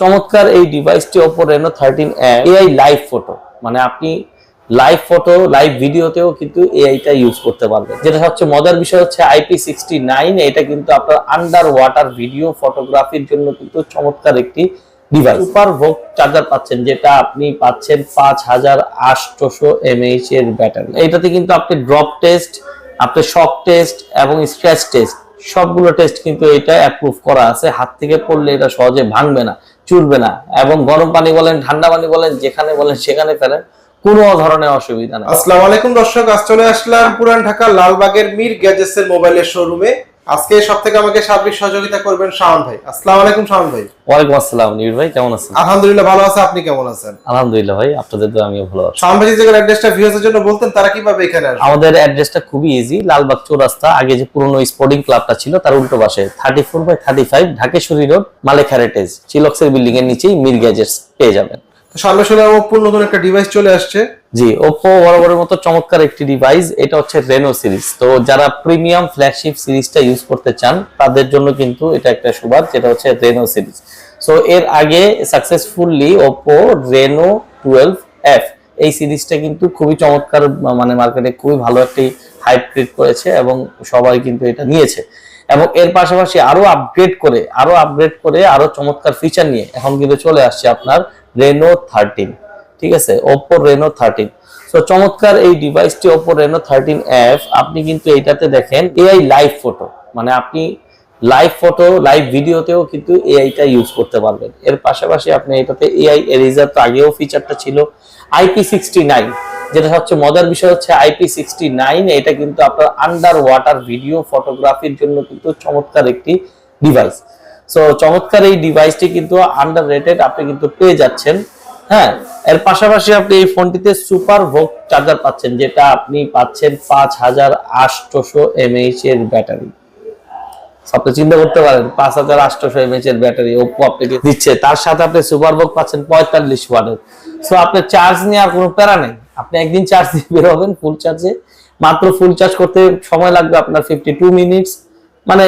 চমৎকার এই ডিভাইসটি Oppo Reno thirteen AI live photo মানে আপনি লাইভ ফটো লাইভ ভিডিওতেও কিন্তু এআইটা ইউজ করতে পারবেন। যেটা সবচেয়ে মজার বিষয় হচ্ছে আইপি সিক্সটি নাইন এটা কিন্তু আপনার আন্ডার ওয়াটার ভিডিও ফটোগ্রাফির জন্য কিন্তু চমৎকার একটি ডিভাইস সুপার ভোক চার্জার পাচ্ছেন, যেটা আপনি পাচ্ছেন পাঁচ হাজার আটশোশো এমএইচ এর ব্যাটারি এটাতে কিন্তু আপনি ড্রপ টেস্ট আপনি শক টেস্ট এবং স্ক্র্যাচ টেস্ট সবগুলো টেস্ট কিন্তু এটা অ্যাপ্রুভ করা আছে। হাত থেকে পড়লে এটা সহজে ভাঙবে না। চুরবে না। এবং গরম পানি বলেন, ঠান্ডা পানি বলেন, যেখানে বলেন, সেখানে ফেলেন, কোনো ধরনের অসুবিধা নেই। আসসালামু আলাইকুম দর্শক, আজ চলে আসলাম পুরান ঢাকা লালবাগের মীর গ্যাজেটস এর মোবাইলের শোরুমে আজকে সব থেকে আমাকে সার্বিক সহযোগিতা করবেন শাওন ভাই। আসসালামু আলাইকুম শাওন ভাই। ওয়ালাইকুম আসসালাম নীর ভাই কেমন আছেন? আলহামদুলিল্লাহ ভালো আছে আপনি কেমন আছেন? আলহামদুলিল্লাহ ভাই আপনাদের তো আমিও ভালো আছি। শাওন ভাই যে অ্যাড্রেসটা ভিউয়ার্সের জন্য বলতেন তারা কীভাবে এখানে আসবে? আমাদের অ্যাড্রেসটা খুবই ইজি লালবাগ চৌরাস্তা আগে যে পুরনো স্পোর্টিং ক্লাবটা ছিল তার উল্টো পাশে thirty four by thirty five Dhakeshwari road Malek heritage চিলক্সের building এর নিচেই মির গ্যাজেটস পেয়ে যাবেন। সামনে শুনলাম ওপ্পোর নতুন একটা ডিভাইস চলে আসছে। জি ওপো বরাবরের মতো চমৎকার একটি ডিভাইস এটা হচ্ছে রেনো সিরিজ তো যারা প্রিমিয়াম ফ্ল্যাগশিপ সিরিজটা ইউজ করতে চান, তাদের জন্য কিন্তু এটা একটা সুবাদ, যেটা হচ্ছে রেনো সিরিজ সো এর আগে successfully Oppo Reno twelve F এই সিরিজটা কিন্তু খুবই চমৎকার মানে মার্কেটে খুবই ভালো একটি হাইপ ক্রিয়েট করেছে এবং সবাই কিন্তু এটা নিয়েছে। এবং এর পাশাপাশি আরও আপগ্রেড করে, আরও আপগ্রেড করে, আরও চমৎকার ফিচার নিয়ে এখন কিন্তু চলে আসছে আপনার রেনো থার্টিন ঠিক আছে? ওপো রেনো থার্টিন তো চমৎকার এই ডিভাইসটি ওপো রেনো থার্টিন এফ আপনি কিন্তু এইটাতে দেখেন এআই লাইভ ফটো মানে আপনি লাইভ ফটো লাইভ ভিডিওতেও কিন্তু এআইটা ইউজ করতে পারবেন। এর পাশাপাশি আপনি এটাতে এআই এরিজার তো আগেও ফিচারটা ছিল। আইপি সিক্সটি নাইন যেটা সবচেয়ে মজার বিষয় হচ্ছে আইপি সিক্সটি নাইন এটা কিন্তু আপনার আন্ডার ওয়াটার ভিডিও ফটোগ্রাফির জন্য কিন্তু চমৎকার একটি ডিভাইস সো চমৎকার এই ডিভাইসটি কিন্তু আন্ডার রেটেড আপনি কিন্তু পেয়ে যাচ্ছেন। হ্যাঁ এর পাশাপাশি আপনি এই ফোনটিতে সুপার ভোক চার্জার পাচ্ছেন, যেটা আপনি পাচ্ছেন পাঁচ হাজার আটশোশো এমএইচ এর ব্যাটারি আপনি চিন্তা করতে পারেন, পাঁচ হাজার এমএইচ এর ব্যাটারি ওপো আপনাকে দিচ্ছে? তার সাথে আপনি সুপার ভোক পাচ্ছেন পঁয়তাল্লিশ ওয়াটের। সো আপনি চার্জ নিয়ে আর কোনো প্যারা নেই। আপনি একদিন চার্জ দিয়ে বের হবেন ফুল চার্জে মাত্র ফুল চার্জ করতে সময় লাগবে আপনার ফিফটি টু মিনিটস মানে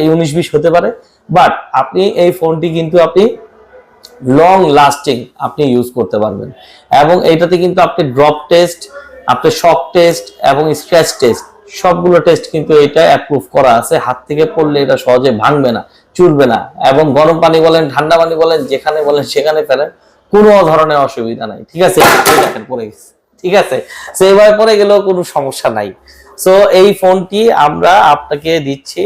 এই উনিশ বিশ হতে পারে। বাট আপনি এই ফোনটি কিন্তু আপনি লং লাস্টিং আপনি ইউজ করতে পারবেন। এবং এইটাতে কিন্তু আপনি ড্রপ টেস্ট আপনি শক টেস্ট এবং স্ক্র্যাচ টেস্ট সবগুলো টেস্ট কিন্তু এটা অ্যাপ্রুভ করা আছে। হাত থেকে পড়লে এটা সহজে ভাঙবে না চুরবে না। এবং গরম পানি বলেন, ঠান্ডা পানি বলেন, যেখানে বলেন, সেখানে ফেলেন, কোনো ধরনের অসুবিধা নাই। ঠিক আছে? দেখেন গেছে। ঠিক আছে? সো এভাবে পড়ে গেলেও কোনো সমস্যা নাই। সো এই ফোনটি আমরা আপনাকে দিচ্ছি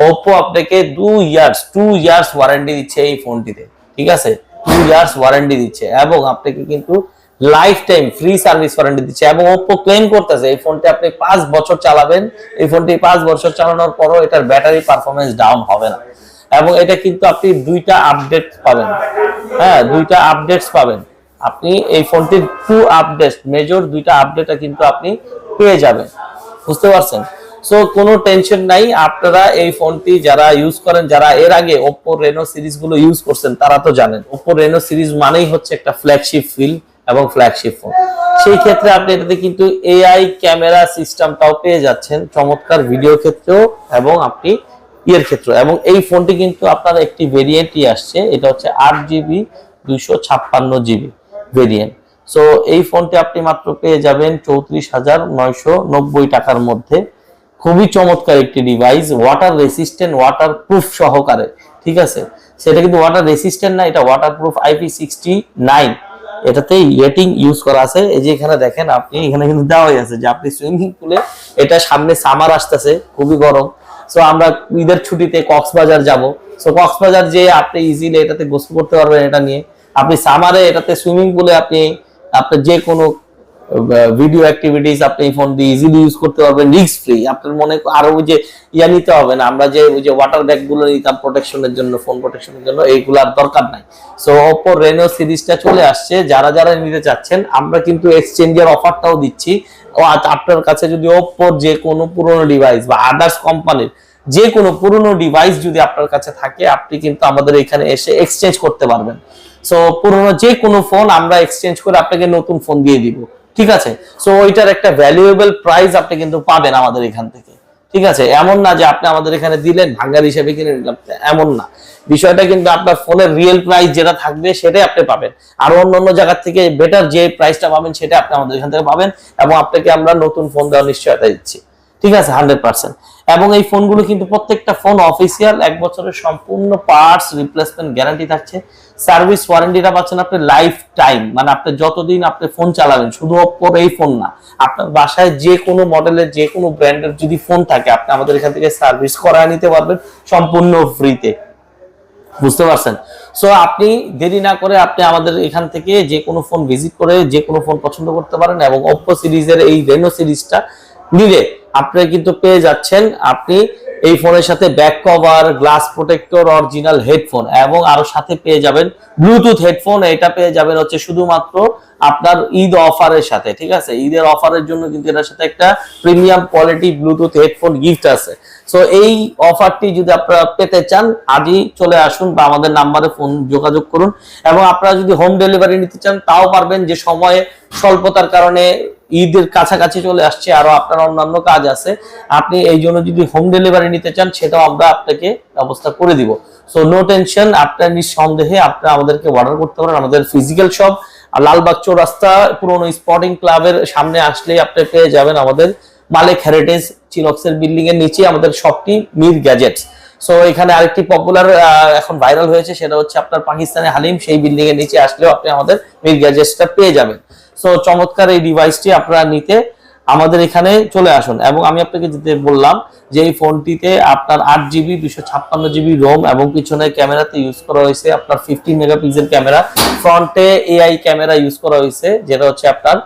ওপো আপনাকে দু ইয়ার্স টু ইয়ার্স ওয়ারেন্টি দিচ্ছে এই ফোনটিতে ঠিক আছে? টু ইয়ার্স ওয়ারেন্টি দিচ্ছে এবং আপনাকে কিন্তু life time free service warranty দিচ্ছে এবং ওপো ক্লেম করতেছে এই ফোনটি আপনি পাঁচ বছর চালাবেন, এই ফোনটি পাঁচ বছর চালানোর পরও এটার ব্যাটারি পারফরমেন্স ডাউন হবে না। এবং এটা কিন্তু আপনি দুইটা আপডেট পাবেন হ্যাঁ দুইটা আপডেটস পাবেন। আপনি এই ফোনটির টু আপডেট মেজর দুইটা আপডেট কিন্তু আপনি পেয়ে যাবেন, বুঝতে পারছেন? সো কোনো টেনশন নাই। আপনারা এই ফোনটি যারা ইউজ করেন, যারা এর আগে ওপো রেনো সিরিজগুলো ইউজ করছেন, তারা তো জানেন। ওপো রেনো সিরিজ মানেই হচ্ছে একটা ফ্ল্যাগশিপ ফিল এবং ফ্ল্যাগশিপ ফোন সেই ক্ষেত্রে আপনি এটাতে কিন্তু এআই ক্যামেরা সিস্টেমটাও পেয়ে যাচ্ছেন, চমৎকার ভিডিও ক্ষেত্রেও এবং আপনি ইয়ের ক্ষেত্রে এবং এই ফোনটি কিন্তু আপনার একটি ভেরিয়েন্টই আসছে, এটা হচ্ছে আট জিবি দুইশো ছাপ্পান্ন জিবি ভেরিয়েন্ট সো এই ফোনটি আপনি মাত্র পেয়ে যাবেন চৌত্রিশ হাজার নয়শো নব্বই টাকার মধ্যে। খুবই চমৎকার একটি device water resistant water proof সহকারে, ঠিক আছে? সেটা কিন্তু ওয়াটার রেসিস্ট্যান্ট না, এটা water proof IP sixty nine এটাতে রেটিং ইউজ করা আছে। এই যে এখানে দেখেন, আপনি এখানে কিন্তু দেওয়াই আছে যে আপনি সুইমিং পুলে এটা সামনে সামার আসতেছে, খুবই গরম। সো আমরা ঈদের ছুটিতে কক্সবাজার যাব। সো কক্সবাজার যে আপনি ইজিলি এটাতে গোসল করতে পারবেন এটা নিয়ে। আপনি সামারে এটাতে সুইমিং পুলে আপনি, আপনার যে কোনো ভিডিও অ্যাক্টিভিটিস আপনি ফোন দিয়ে ইজিলি ইউজ করতে পারবেন রিস্ক ফ্রি আপনার মনে আরও যে ইয়া নিতে হবে না, আমরা যে ওই যে ওয়াটার ব্যাগগুলো নিতাম প্রোটেকশনের জন্য ফোন প্রোটেকশনের জন্য, এইগুলো আর দরকার নাই। সো ওপো রেনো সিরিজটা চলে আসছে, যারা যারা নিতে চাচ্ছেন, আমরা কিন্তু এক্সচেঞ্জের অফারটাও দিচ্ছি। ও আপনার কাছে যদি ওপ্পোর যে কোনো পুরনো ডিভাইস বা আদার্স কোম্পানির যে কোনো পুরনো ডিভাইস যদি আপনার কাছে থাকে, আপনি কিন্তু আমাদের এখানে এসে এক্সচেঞ্জ করতে পারবেন। সো পুরনো যে কোনো ফোন আমরা এক্সচেঞ্জ করে আপনাকে নতুন ফোন দিয়ে দিব। ঠিক আছে? সো ওইটার একটা ভ্যালুয়েবল প্রাইস আপনি কিন্তু পাবেন আমাদের এখান থেকে। ঠিক আছে? এমন না যে আপনি আমাদের এখানে দিলেন, ভাঙ্গার হিসেবে কিনে নিলাম। এমন না। বিষয়টা কিন্তু আপনার ফোনের রিয়েল প্রাইস যেটা থাকবে, সেটাই আপনি পাবেন। আর অন্য অন্য জায়গার থেকে বেটার যে প্রাইসটা পাবেন, সেটা আপনি আমাদের এখান থেকে পাবেন এবং আপনাকে আমরা নতুন ফোন দেওয়ার নিশ্চয়তা দিচ্ছি। ঠিক আছে? হান্ড্রেড পার্সেন্ট এবং এই ফোনগুলো কিন্তু প্রত্যেকটা ফোন অফিসিয়াল এক বছরের সম্পূর্ণ পার্টস রিপ্লেসমেন্ট গ্যারান্টি থাকছে। সার্ভিস ওয়ারেন্টিটা পাচ্ছেন আপনি লাইফ টাইম মানে আপনি যতদিন আপনি ফোন চালাবেন, শুধু ওপ্পোর এই ফোন না, আপনার বাসায় যে কোনো মডেলের যে কোনো ব্র্যান্ডের যদি ফোন থাকে, আপনি আমাদের এখান থেকে সার্ভিস করায় নিতে পারবেন সম্পূর্ণ ফ্রিতে বুঝতে পারছেন? সো আপনি দেরি না করে আপনি আমাদের এখান থেকে যে কোনো ফোন ভিজিট করে যে কোনো ফোন পছন্দ করতে পারেন এবং ওপ্পো সিরিজের এই রেনো সিরিজটা নিলে আপনি কিন্তু পেয়ে যাচ্ছেন আপনি এই ফোনের সাথে back cover glass protector original headphone এবং আরও সাথে পেয়ে যাবেন ব্লুটুথ হেডফোন এটা পেয়ে যাবেন হচ্ছে শুধুমাত্র আপনার ঈদ অফারের সাথে, ঠিক আছে? ঈদের অফারের জন্য কিন্তু এটার সাথে একটা premium quality Bluetooth headphone gift আছে। সো এই অফারটি যদি আপনারা পেতে চান, আজই চলে আসুন বা আমাদের নাম্বারে ফোন যোগাযোগ করুন এবং আপনারা যদি হোম ডেলিভারি নিতে চান, তাও পারবেন যে সময়ে স্বল্পতার কারণে ঈদের কাছাকাছি চলে আসছে আরও আপনার অন্যান্য কাজ আছে। আপনি এই জন্য যদি হোম ডেলিভারি নিতে চান, সেটাও আমরা আপনাকে ব্যবস্থা করে দিব। সো নো টেনশন আপনার নিঃসন্দেহে আপনি আমাদেরকে অর্ডার করতে পারেন, আমাদের ফিজিক্যাল শপ লালবাগ চৌরাস্তা পুরনো স্পোর্টিং ক্লাবের সামনে আসলেই আপনি পেয়ে যাবেন আমাদের মালিক হেরিটেজ চিনক্সের বিল্ডিং এর নিচে আমাদের শপটি মির গ্যাজেটস সো এখানে আরেকটি পপুলার এখন ভাইরাল হয়েছে, সেটা হচ্ছে আপনার পাকিস্তানের হালিম। সেই বিল্ডিং এর নিচে আসলেও আপনি আমাদের মির গ্যাজেটসটা পেয়ে যাবেন। সো চমৎকার এই ডিভাইসটি আপনারা নিতে আমাদের এখানে চলে আসুন। এবং আমি আপনাকে যেতে বললাম যে এই ফোনটিতে আপনার আট জিবি দুশো ছাপ্পান্ন জিবি রোম এবং পিছনের ক্যামেরাতে ইউজ করা হয়েছে আপনার ফিফটিন মেগাপিক্সেল ক্যামেরা। ফ্রন্টে এআই ক্যামেরা ইউজ করা হয়েছে, যেটা হচ্ছে আপনার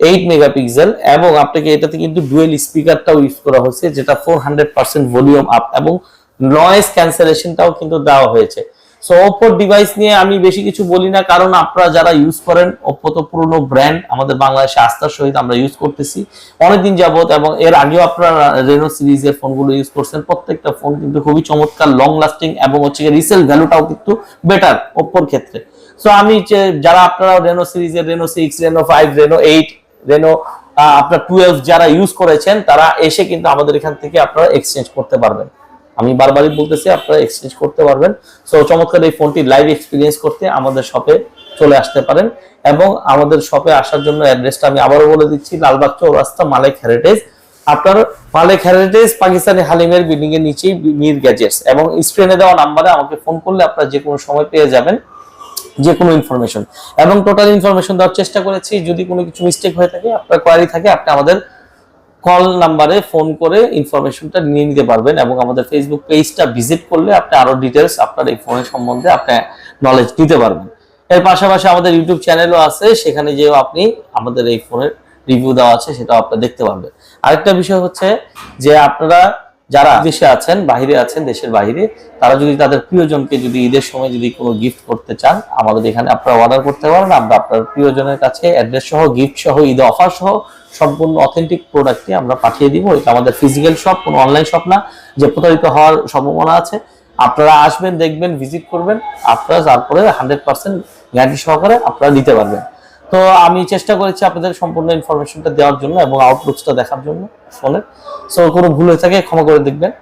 এইট মেগাপিক্সেল এবং আপনাকে এটাতে কিন্তু ডুয়েল স্পিকারটাও ইউজ করা হয়েছে, যেটা four hundred percent volume up এবং নয়েজ ক্যান্সেলেশনটাও কিন্তু দেওয়া হয়েছে। সো ওপ্পোর ডিভাইস নিয়ে আমি বেশি কিছু বলি না, কারণ আপনারা যারা ইউজ করেন ওপ্পো তো পুরনো ব্র্যান্ড আমাদের বাংলাদেশে আস্থার সহিত আমরা ইউজ করতেছি। অনেকদিন যাবত এবং এর আগেও আপনারা রেনো সিরিজের ফোনগুলো ইউজ করছেন। প্রত্যেকটা ফোন কিন্তু খুবই চমৎকার লং লাস্টিং এবং হচ্ছে রিসেল ভ্যালুটাও কিন্তু বেটার ওপোর ক্ষেত্রে। সো আমি যারা আপনারা রেনো সিরিজের Reno six Reno five Reno eight Reno আপনার টুয়েলভ যারা ইউজ করেছেন, তারা এসে কিন্তু আমাদের এখান থেকে আপনারা এক্সচেঞ্জ করতে পারবেন। আমি বারবারই বলতেছি, আপনারা এক্সচেঞ্জ করতে পারবেন। সো চমৎকার এই ফোনটি লাইভ এক্সপিরিয়েন্স করতে আমাদের শপে চলে আসতে পারেন এবং আমাদের শপে আসার জন্য অ্যাড্রেসটা আমি আবারও বলে দিচ্ছি, লালবাগ চৌরাস্তা, মালিক হেরিটেজ আপনার মালিক হেরিটেজ পাকিস্তানি হালিমের বিল্ডিং এর নিচেই মির গ্যাজেটস এবং স্ক্রিনে দেওয়া নাম্বারে আমাকে ফোন করলে আপনারা যে কোনো সময় পেয়ে যাবেন যে কোনো ইনফরমেশন এবং টোটাল ইনফরমেশন দেওয়ার চেষ্টা করেছি, যদি কোনো কিছু মিস্টেক হয়ে থাকে, আপনার কোয়ারি থাকে, আপনি আমাদের কল নাম্বারে ফোন করে ইনফরমেশনটা নিয়ে নিতে পারবেন এবং আমাদের ফেসবুক পেজটা ভিজিট করলে আপনি আরও ডিটেলস আপনার এই ফোনের সম্বন্ধে আপনি নলেজ দিতে পারবেন। এর পাশাপাশি আমাদের ইউটিউব চ্যানেলও আছে, সেখানে যেও আপনি আমাদের এই ফোনের রিভিউ দেওয়া আছে, সেটাও আপনি দেখতে পারবেন। আরেকটা বিষয় হচ্ছে যে আপনারা যারা দেশে আছেন বাহিরে আছেন দেশের বাইরে তারা যদি তাদের প্রিয়জনকে যদি ঈদের সময় যদি কোনো গিফট করতে চান আমাদের এখানে আপনারা অর্ডার করতে পারেন আমরা আপনার প্রিয়জনের কাছে অ্যাড্রেস সহ গিফট সহ ঈদ অফার সহ সম্পূর্ণ অথেন্টিক প্রোডাক্টটি আমরা পাঠিয়ে দিব। এটা আমাদের ফিজিক্যাল শপ কোনো অনলাইন শপ না। যে প্রতারিত হওয়ার সম্ভাবনা আছে আপনারা আসবেন দেখবেন ভিজিট করবেন। আপনারা তারপরে হান্ড্রেড পার্সেন্ট গ্যারান্টি সহকারে আপনারা নিতে পারবেন। তো আমি চেষ্টা করেছি আপনাদের সম্পূর্ণ ইনফরমেশনটা দেওয়ার জন্য এবং আউটলুকসটা দেখার জন্য ফোনের। সো কোনো ভুল হয়ে থাকে, ক্ষমা করে দেখবেন।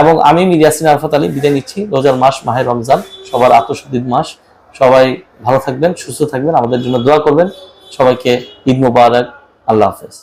এবং আমি মিরিয়াসিন আরফাত আলী বিদায় নিচ্ছি। রোজার মাস মাহের রমজান, সবার আত্মশুদ্ধির মাস। সবাই ভালো থাকবেন, সুস্থ থাকবেন। আমাদের জন্য দোয়া করবেন। সবাইকে ঈদ মুবারক। আল্লাহ হাফেজ।